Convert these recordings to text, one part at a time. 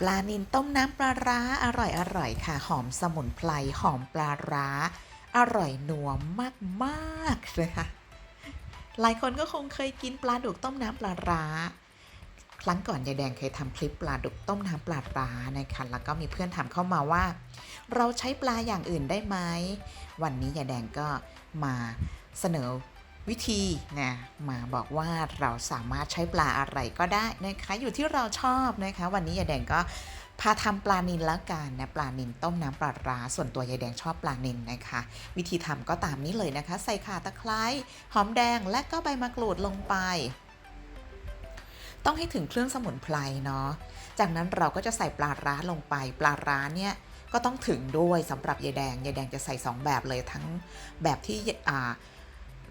ปลานิลต้มน้ำปลาร้าอร่อยอร่อยค่ะ หอมสมุนไพรหอมปลาร้า อร่อยนัวมากๆเลยค่ะหลายคนก็คงเคยกินปลาดุกต้มน้ำปลาร้า ครั้งก่อนยายแดงเคยทำคลิปปลาดุกต้มน้ำปลาร้านะคะแล้วก็มีเพื่อนถามเข้ามาว่า เราใช้ปลาอย่างอื่นได้ไหมวันนี้ยายแดงก็มาเสนอ วิธีนะมาบอกว่าเราสามารถใช้ปลาอะไรก็ได้นะคะ อยู่ที่เราชอบนะคะ วันนี้ยายแดงก็พาทำปลานิลแล้วกันนะปลานิลต้มน้ำปลาร้าส่วนตัวยายแดงชอบปลานิลนะคะ วิธีทำก็ตามนี้เลยนะคะ ใส่ข่าตะไคร้หอมแดงและก็ใบมะกรูดลงไป ต้องให้ถึงเครื่องสมุนไพรเนาะจากนั้นเราก็จะใส่ปลาร้าลงไป ปลาร้าเนี่ยก็ต้องถึงด้วยสำหรับยายแดงยายแดงจะใส่ 2 แบบเลยทั้งแบบที่อ่า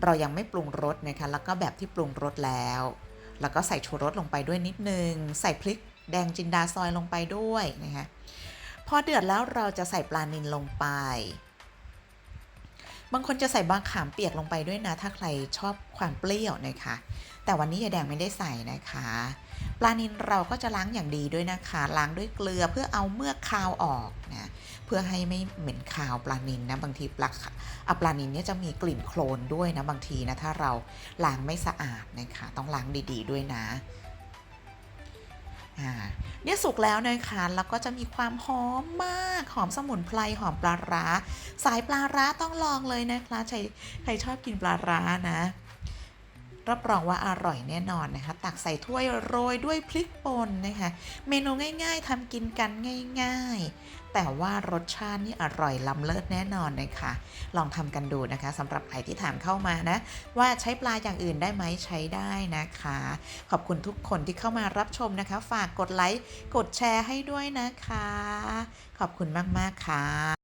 เรายังไม่ปรุงรสนะคะ แล้วก็แบบที่ปรุงรสแล้ว แล้วก็ใส่ชูรสลงไปด้วยนิดนึง ใส่พริกแดงจินดาซอยลงไปด้วยนะคะพอเดือดแล้วเราจะใส่ปลานิลลงไป บางคนจะใส่บางขามเปียกลงไปด้วยนะ ถ้าใครชอบความเปรี้ยวนะคะ แต่วันนี้ยายแดงไม่ได้ใส่นะคะ ปลานิลเราก็จะล้างอย่างดีด้วยนะคะ ล้างด้วยเกลือเพื่อเอาเมือกคาวออกนะ เพื่อให้ไม่เหม็นคาวปลานิลนะบางทีปลาอะปลานิลเนี่ยจะมีกลิ่นโคลนด้วยนะบางทีนะถ้าเราล้างไม่สะอาดนะคะต้องล้างดีๆด้วยนะอ่าเนี่ยสุกแล้วนะคะแล้วก็จะมีความหอมมากหอมสมุนไพรหอมปลาร้า สายปลาร้าต้องลองเลยนะคะใครใครชอบกินปลาร้านะ รับรองว่าอร่อยแน่นอนนะคะ ตักใส่ถ้วยโรยด้วยพริกป่นนะคะ เมนูง่ายๆทำกินกันง่ายๆ แต่ว่ารสชาตินี่อร่อยล้ำเลิศแน่นอนนะคะ ลองทำกันดูนะคะสำหรับใครที่ถามเข้ามานะ ว่าใช้ปลาอย่างอื่นได้ไหมใช้ได้นะคะ ขอบคุณทุกคนที่เข้ามารับชมนะคะ ฝากกดไลค์กดแชร์ให้ด้วยนะคะ ขอบคุณมากๆค่ะ